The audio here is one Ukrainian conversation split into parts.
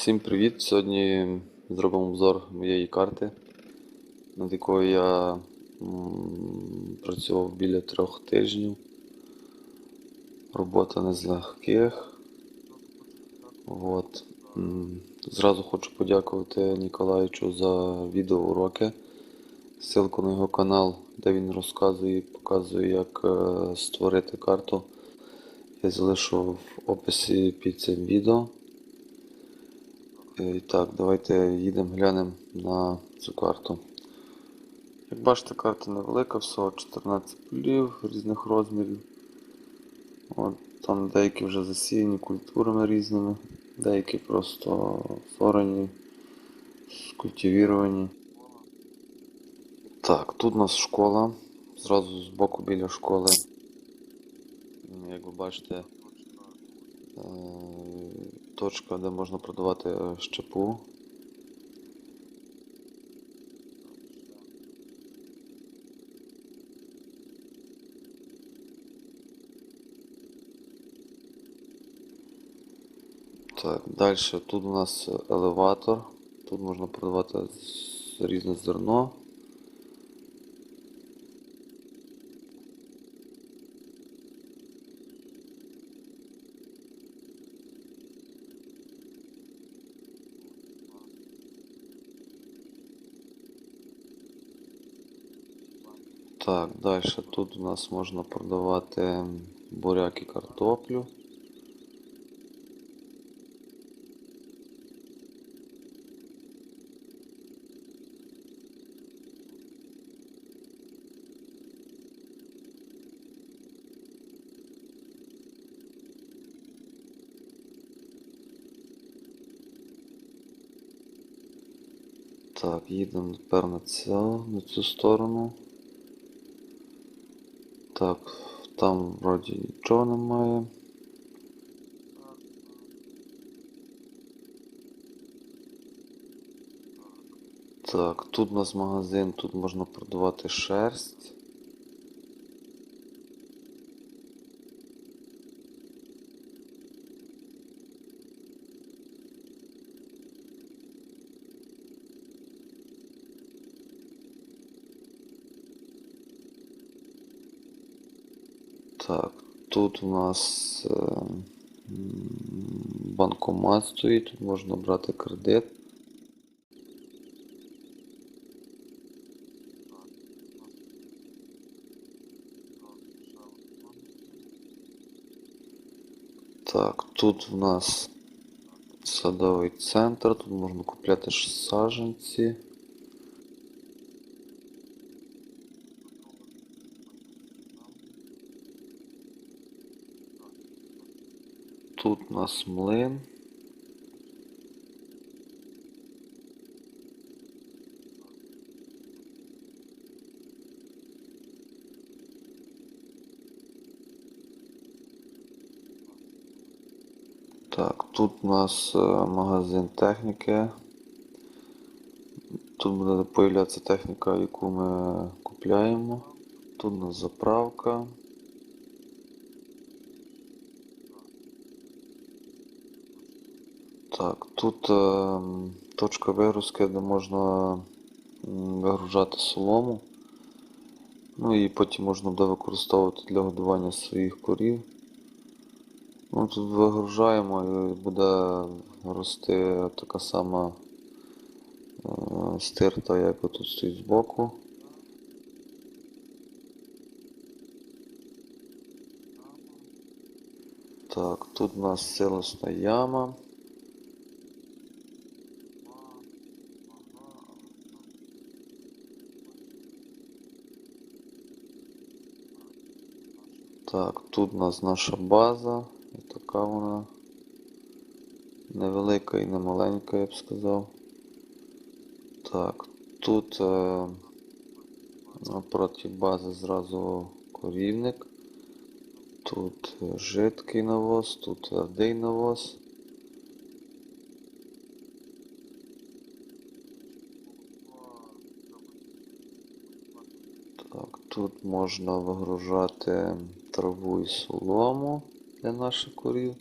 Всім привіт! Сьогодні зробимо обзор моєї карти, над якою я працював біля трьох тижнів. Робота не з легких. От. Зразу хочу подякувати Ніколаючу за відеоуроки. Ссылку на його канал, де він розказує і показує, як е, створити карту. Я залишу в описі під цим відео. Е, І так, давайте їдемо глянемо на цю карту. Як бачите, карта невелика, всього 14 полів різних розмірів. От, там деякі вже засіяні культурами різними, деякі просто сорені, скультивіровані. Так, тут у нас школа. Зразу збоку біля школи. Як ви бачите, е, точка, де можна продавати е, щепу. Так, далі тут у нас елеватор. Тут можна продавати різне зерно. Так, далі тут у нас можна продавати буряк і картоплю. Так, їдемо тепер на цю, на цю сторону. Так, там вроді нічого немає. Так, тут у нас магазин, тут можна продавати шерсть. Так, тут у нас е, банкомат стоїть, тут можна брати кредит. Так, тут у нас садовий центр, тут можна купляти ж Тут у нас млин. Так, тут у нас е, магазин техніки. Тут буде появлятися техніка, яку ми купляємо. Тут у нас заправка. Так, тут е, точка вигрузки, де можна вигружати солому. Ну і потім можна буде використовувати для годування своїх корів. Ну, тут вигружаємо і буде рости така сама е, стирта, як тут стоїть збоку. Так, тут у нас силосна яма. Так, тут у нас наша база. Така вона невелика і не маленька, я б сказав. Так, тут е, напроти бази зразу корівник. Тут е, жидкий навоз, тут твердий навоз. Так, тут можна вигружати траву і солому для наших корів.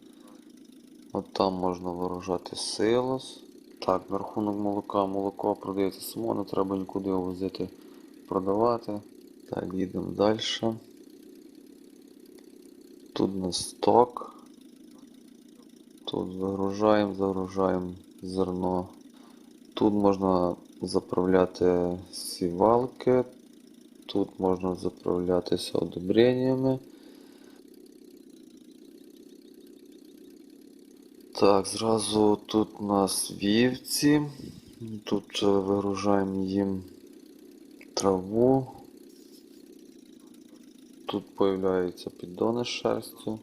От там можна виражати силос. Так, на рахунок молока. Молоко продається само, не треба нікуди його возити продавати. Так, їдемо далі. Тут на сток. Тут загружаємо, загружаємо зерно. Тут можна заправляти сівалки. Тут можна заправлятися одобреннями. Так, зразу тут у нас вівці. Тут е, вигружаємо їм траву. Тут появляються піддони з шерстю.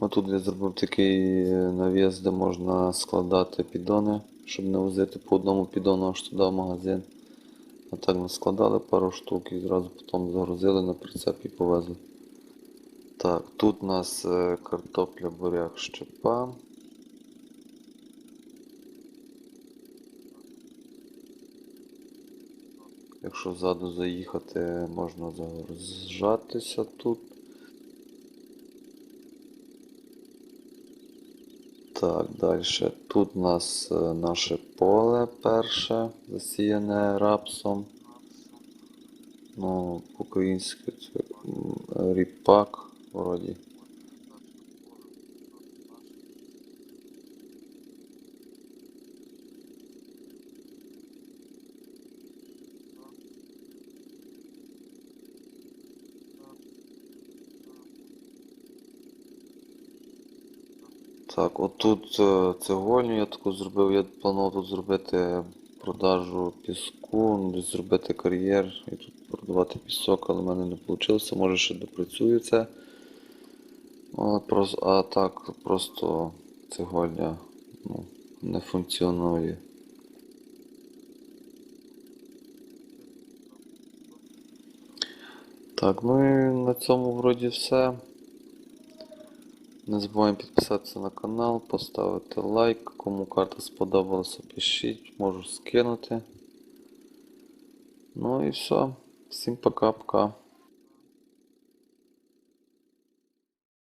Отут я зробив такий е, навіс, де можна складати піддони, щоб не возити по одному піддону аж туди в магазин. А так ми складали пару штук і зразу потім загрузили на прицеп і повезли. Так, тут у нас е, картопля, буряк, щепа. Якщо ззаду заїхати, можна загружатися тут. Так, далі. Тут у нас е, наше поле перше, засіяне рапсом. Ну, по-українськи це ріпак вроді. Так, отут е, цегольню я таку зробив. Я планував тут зробити продажу піску, зробити кар'єр і тут продавати пісок, але в мене не вийшло. Може ще допрацюю це. Але просто, а так просто цегольня ну, не функціонує. Так, ну і на цьому вроді все. Не забуваємо підписатися на канал, поставити лайк. Кому карта сподобалася, пишіть, можу скинути. Ну і все. Всім пока-пока.